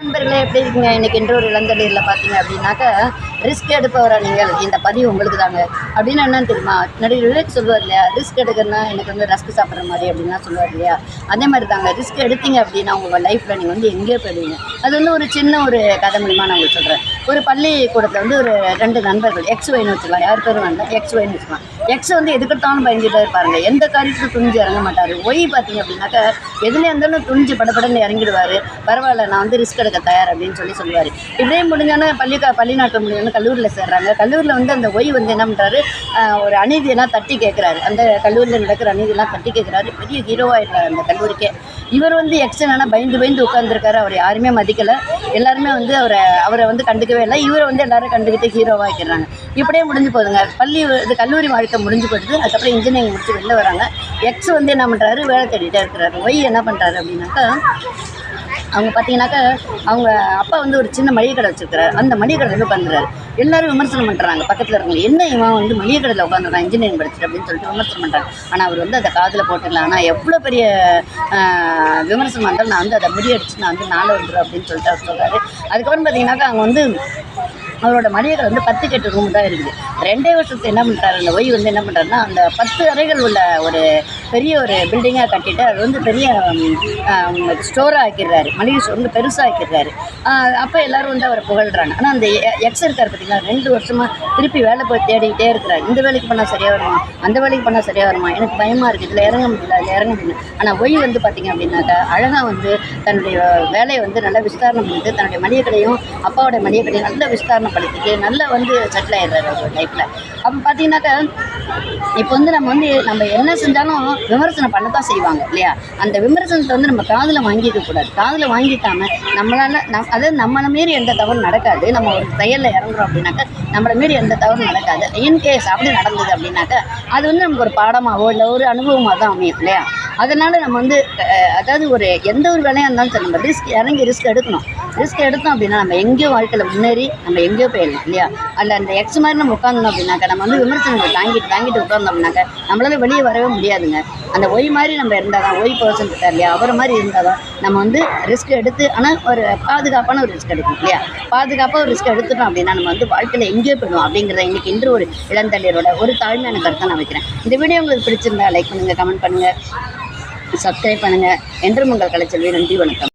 நண்பர்களே எப்படி இருக்கீங்க? இன்னைக்கு இன்று ஒரு இளந்தடையில் பார்த்தீங்க அப்படின்னாக்கா ரிஸ்க் எடுப்பவரா நீங்கள். இந்த பதிவு உங்களுக்கு தாங்க அப்படின்னு என்னன்னு தெரியுமா? நடிகர் விவேக் சொல்லுவார் இல்லையா? ரிஸ்க் எடுக்கிறதுனா எனக்கு வந்து ரஸ்க் சாப்பிட்ற மாதிரி அப்படின்லாம் சொல்லுவார் இல்லையா? அதே மாதிரி தாங்க ரிஸ்க் எடுத்தீங்க அப்படின்னா உங்கள் லைஃப்பில் நீங்கள் வந்து எங்கேயோ போயிடுவீங்க. அது வந்து ஒரு சின்ன ஒரு கதை மூலிமா நான் உங்களுக்கு சொல்கிறேன் ஒரு பள்ளிக்கூடத்தில் வந்து ஒரு ரெண்டு நண்பர்கள் எக்ஸ் ஒய்னு வச்சுக்கலாம் யார் பேரும் வேண்டாம் எக்ஸ் ஒய்னு வச்சுக்கலாம் எக்ஸ் வந்து எதுக்கெடுத்தாலும் பயந்துட்டே இருப்பாருங்க. எந்த காரியத்துக்கு துணிஞ்சு இறங்க மாட்டார். ஒய் பார்த்தீங்க அப்படின்னாக்கா எதுலேயே இருந்தாலும் துணிஞ்சு படபடன்னு இறங்கிடுவார். பரவாயில்ல நான் வந்து ரிஸ்க் எடுக்க தயார் அப்படின்னு சொல்லி சொல்லுவார். இப்படியே முடிஞ்சானே பள்ளி பள்ளி நாட்கள் முடிஞ்சோன்னு கல்லூரியில் சேர்றாங்க. கல்லூரியில் வந்து அந்த ஒய் வந்து என்ன பண்ணுறாரு ஒரு அநீதியெல்லாம் தட்டி கேட்குறாரு. அந்த கல்லூரியில் நடக்கிற அநீதியெல்லாம் தட்டி கேட்குறாரு. பெரிய ஹீரோவாகிடுறாரு அந்த கல்லூரிக்கே. இவர் வந்து எக்ஸ் பயந்து பயந்து உட்காந்துருக்காரு அவர் யாருமே மதிக்கலை. எல்லாருமே வந்து அவரை அவரை வந்து கண்டுக்கவே இல்லை. இவரை வந்து எல்லாரும் கண்டுக்கிட்டு ஹீரோவாக வைக்கிறாங்க இப்படியே முடிஞ்சு போகுதுங்க பள்ளி இது கல்லூரி வாழ்க்கை முடிஞ்சு போயிடுது. அதுக்கப்புறம் இன்ஜினியரிங் முடிச்சு வெளில வராங்க. எக்ஸ் வந்து என்ன பண்ணுறாரு வேலை தேடிட்டே இருக்கிறாரு. ஒய் என்ன பண்ணுறாரு அப்படின்னாக்கா அவங்க பார்த்தீங்கன்னாக்கா அவங்க அப்பா வந்து ஒரு சின்ன மளிகை கடை வச்சிருக்கிறாரு. அந்த மளிகை கடையில் உட்காந்துறாரு எல்லாரும் விமர்சனம் பண்ணுறாங்க பக்கத்தில் இருக்கவங்க என்ன இவன் வந்து மளிகை கடையில் உட்காந்துருக்கான்? இன்ஜினியரிங் படிச்சுட்டு அப்படின்னு சொல்லிட்டு விமர்சனம் பண்ணுறாங்க ஆனால் அவர் வந்து அதை காதில் போட்டுக்கலாம் ஆனால் எவ்வளோ பெரிய விமர்சனம் வந்தாலும் நான் வந்து அதை முடியடிச்சு நான் வந்து நாளை வந்துடும் அப்படின்னு சொல்லிட்டு அவர் சொல்கிறாரு அதுக்கப்புறம் பார்த்தீங்கன்னாக்கா அவங்க வந்து அவரோட மளிகை வந்து பத்து கெட்டு ரூம் தான் இருக்குது. ரெண்டே வருஷத்துக்கு என்ன பண்ணுறாரு அந்த ஒய் வந்து என்ன பண்ணுறாருன்னா அந்த பத்து அறைகள் உள்ள ஒரு பெரிய ஒரு பில்டிங்காக கட்டிட்டு அது வந்து பெரிய ஸ்டோராக ஆக்கிடுறாரு. மளிகை ஸ்டோர் வந்து பெருசாக ஆக்கிடுறாரு. அப்போ எல்லோரும் வந்து அவரை புகழ்கிறாங்க ஆனால் அந்த எக்ஸ் இருக்கார் பார்த்தீங்களா ரெண்டு வருஷமாக திருப்பி வேலை போய் தேடிக்கிட்டே இருக்கிறார். இந்த வேலைக்கு பண்ணால் சரியாக வருமா? அந்த வேலைக்கு பண்ணால் சரியாக வருமா? எனக்கு பயமாக இருக்குது இதில் இறங்க முடியல அதில் இறங்க முடியல. ஆனால் ஒய் வந்து பார்த்திங்க அப்படின்னாக்கா அழகாக வந்து தன்னுடைய வேலையை வந்து நல்லா விஸ்தாரணம் பண்ணிட்டு தன்னுடைய மளிகை கடையும் அப்பாவோட மளிகை கடையும் நல்லா விஸ்தாரணம் பண்ணிட்டு நல்லா வந்து செட்டில் ஆகிடுறாரு அவர் லைஃப்பில் அப்போ பார்த்தீங்கன்னாக்கா இப்போ வந்து நம்ம வந்து நம்ம என்ன செஞ்சாலும் விமர்சனம் பண்ண தான் செய்வாங்க இல்லையா? அந்த விமர்சனத்தை வந்து நம்ம காதில் வாங்கிக்கக்கூடாது காதில் வாங்கிக்காம நம்மளால் நம் அதாவது நம்மளை மீறி எந்த தவறும் நடக்காது. நம்ம ஒரு தையலில் இறங்குறோம் அப்படின்னாக்கா நம்மளை மீறி எந்த தவறும் நடக்காது. இன்கேஸ் அப்படி நடந்தது அப்படின்னாக்கா அது வந்து நமக்கு ஒரு பாடமாகவோ இல்லை ஒரு அனுபவமாக தான் அமையும் இல்லையா? அதனால் நம்ம வந்து அதாவது ஒரு எந்த ஒரு வேலையாக இருந்தாலும் சரி நம்ம ரிஸ்க் இறங்கி ரிஸ்க் எடுக்கணும். ரிஸ்க் எடுத்தோம் அப்படின்னா நம்ம எங்கேயோ வாழ்க்கையில் முன்னேறி நம்ம எங்கேயோ போயிடலாம் இல்லையா? அதில் அந்த எக்ஸ் மாதிரி நம்ம உட்காந்தோம் அப்படின்னாக்கா நம்ம வந்து விமர்சனங்கள் தாங்கிட்டு தாங்கிட்டு உட்காந்தோம் அப்படின்னாக்கா நம்மளால வெளியே வரவே முடியாதுங்க. அந்த ஒய் மாதிரி நம்ம இருந்தால் தான் ஒய் பர்சன் இருக்கார் இல்லையா? அவர் மாதிரி இருந்தால் தான் நம்ம வந்து ரிஸ்க் எடுத்து ஆனால் ஒரு பாதுகாப்பான ஒரு ரிஸ்க் எடுக்கணும் இல்லையா? பாதுகாப்பாக ஒரு ரிஸ்க் எடுத்துட்டோம் அப்படின்னா நம்ம வந்து வாழ்க்கையில் எங்கேயோ போயிடுவோம் அப்படிங்கிறத இன்றைக்கி இன்று ஒரு இளந்தளியரோட ஒரு தாழ்மையான கருத்தை நான் வைக்கிறேன். இந்த வீடியோ உங்களுக்கு பிடிச்சிருந்தா லைக் பண்ணுங்கள் கமெண்ட் பண்ணுங்கள் சப்ஸ்கிரைப் பண்ணுங்கள் என்றும் உங்கள் கலைச்செல்வி நன்றி வணக்கம்.